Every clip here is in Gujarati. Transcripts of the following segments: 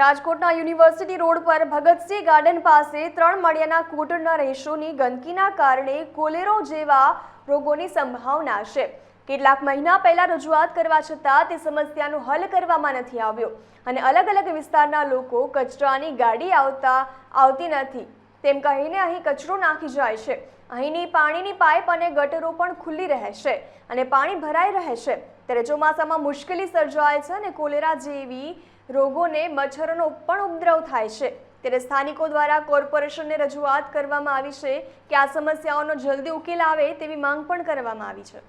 રાજકોટના યુનિવર્સિટી રોડ પર ભગતસિંહ ગાર્ડન પાસે ત્રણ માળિયાના કૂટના રહીશોની ગંદકીના કારણે કોલેરો જેવા રોગોની સંભાવના છે. કેટલાક મહિના પહેલા રજૂઆત કરવા છતાં તે સમસ્યાનો હલ કરવામાં નથી આવ્યો અને અલગ અલગ વિસ્તારના લોકો કચરાની ગાડી આવતા આવતી નથી. તેમ કહીને અહીં કચરો નાખી જાય છે. અહીંની પાણીની પાઇપ અને ગટરો પણ ખુલ્લી રહે છે અને પાણી ભરાઈ રહે છે. ત્યારે ચોમાસામાં મુશ્કેલી સર્જાય છે અને કોલેરા જેવી રોગોને મચ્છરોનો પણ ઉપદ્રવ થાય છે. ત્યારે સ્થાનિકો દ્વારા કોર્પોરેશનને રજૂઆત કરવામાં આવી છે કે આ સમસ્યાઓનો જલ્દી ઉકેલ આવે તેવી માંગ પણ કરવામાં આવી છે.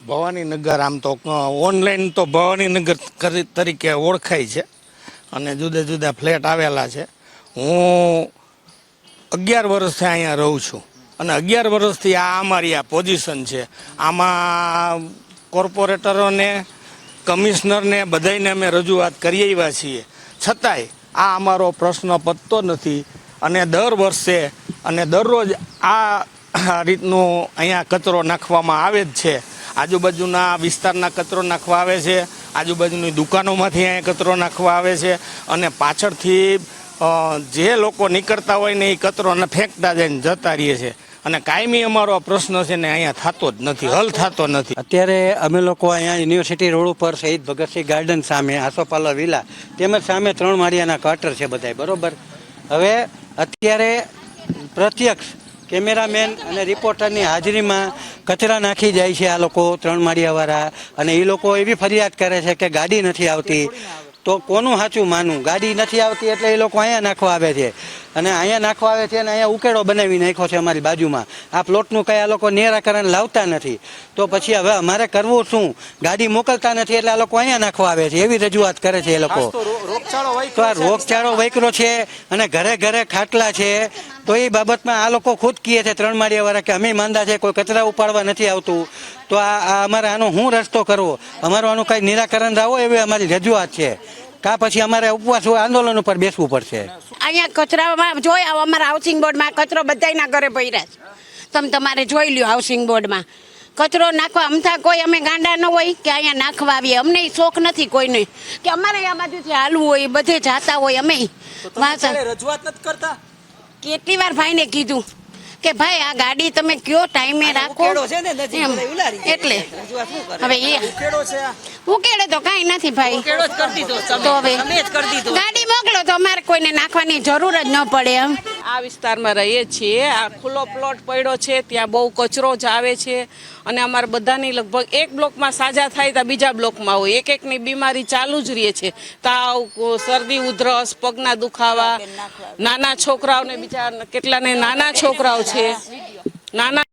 ભવાનીનગર આમ તો ઓનલાઈન તો ભવાનીનગર તરીકે ઓળખાય છે. અને જુદા જુદા ફ્લેટ આવેલા છે. હું અગિયાર વર્ષથી અહીંયા રહું છું. અને અગિયાર વર્ષથી આ અમારી આ પોઝિશન છે. આમાં કોર્પોરેટરોને કમિશનરને બધાને અમે રજૂઆત કરી આવ્યા છીએ. છતાંય આ અમારો પ્રશ્ન પતતો નથી અને દર વર્ષે અને દરરોજ આ રીતનું અહીંયા કચરો નાખવામાં આવે જ છે. આજુબાજુના વિસ્તારના કચરો નાખવા આવે છે. આજુબાજુની દુકાનોમાંથી અહીંયા કચરો નાખવા આવે છે. અને પાછળથી જે લોકો નીકળતા હોય ને એ કચરો ને ફેંકતા જઈને જતા રહીએ છે. અને કાયમી અમારો પ્રશ્ન છે ને અહીંયા થતો જ નથી, હલ થતો નથી. અત્યારે અમે લોકો અહીંયા યુનિવર્સિટી રોડ ઉપર શહીદ ભગતસિંહ ગાર્ડન સામે, આસોપાલા વિલા, તેમજ સામે ત્રણ માળિયાના ક્વાર્ટર છે બધાય, બરોબર? હવે અત્યારે પ્રત્યક્ષ કેમેરામેન અને રિપોર્ટરની હાજરીમાં કચરા નાખી જાય છે આ લોકો, ત્રણ માળિયાવાળા, અને એ લોકો એવી ફરિયાદ કરે છે કે ગાડી નથી આવતી. તો કોનું સાચું માનવું? ગાડી નથી આવતી એટલે એ લોકો અહીંયા નાખવા આવે છે. અને અહીંયા નાખવા આવે છે અને અહીંયા ઉકેડો બનાવી નાખ્યો છે અમારી બાજુમાં. આ પ્લોટનું કંઈ આ લોકો નિરાકરણ લાવતા નથી. તો પછી હવે અમારે કરવું શું? ગાડી મોકલતા નથી એટલે આ લોકો અહીંયા નાખવા આવે છે. એવી રજૂઆત કરે છે એ લોકો. તો આ રોગચાળો વૈકરો છે અને ઘરે ઘરે ખાટલા છે. તો એ બાબતમાં આ લોકો ખુદ કહે છે ત્રણ માળિયાવાળા કે અમે માંદા છે કોઈ કચરા ઉપાડવા નથી આવતું. તો આ અમારે આનો શું રસ્તો કરવો? અમારું આનું કંઈ નિરાકરણ લાવો એવી અમારી રજૂઆત છે. કા પછી અમારે ઉપવાસ આંદોલન ઉપર બેસવું પડશે. અહીંયા કચરામાં જોઈ આવો અમારા હાઉસિંગ બોર્ડમાં કચરો બધાયના ઘરે ભર્યા છે. તમે તમારે જોઈ લ્યો હાઉસિંગ બોર્ડમાં કચરો નાખવા અમથા કોઈ અમે ગાંડા ન હોય કે અહીંયા નાખવા આવીએ. અમને શોખ નથી કોઈને. કે અમારે આ બાજુથી હાલવું હોય બધે જાતા હોય અમે. રજૂઆત નથી કરતા? કેટલી વાર ભાઈને કીધું. કે ભાઈ આ ગાડી તમે કયો ટાઈમે રાખો. એટલે? હવે એ ઉકેડો તો કાંઈ નથી ભાઈ. તો હવે ગાડી મોકલો તો અમારે કોઈને નાખવાની જરૂર જ ન પડે એમ. આ વિસ્તારમાં રહીએ છીએ. આ ખુલ્લો પ્લોટ પડ્યો છે, ત્યાં બહુ કચરો જ આવે છે અને અમારા બધાની લગભગ એક બ્લોકમાં સાજા થાય તો બીજા બ્લોકમાં હોય. એક એકની બીમારી ચાલુ જ રહે છે. તાવ શરદી, ઉધરસ, પગના દુખાવા, નાના છોકરાઓને બીજા કેટલાને નાના છોકરાઓ છે. નાના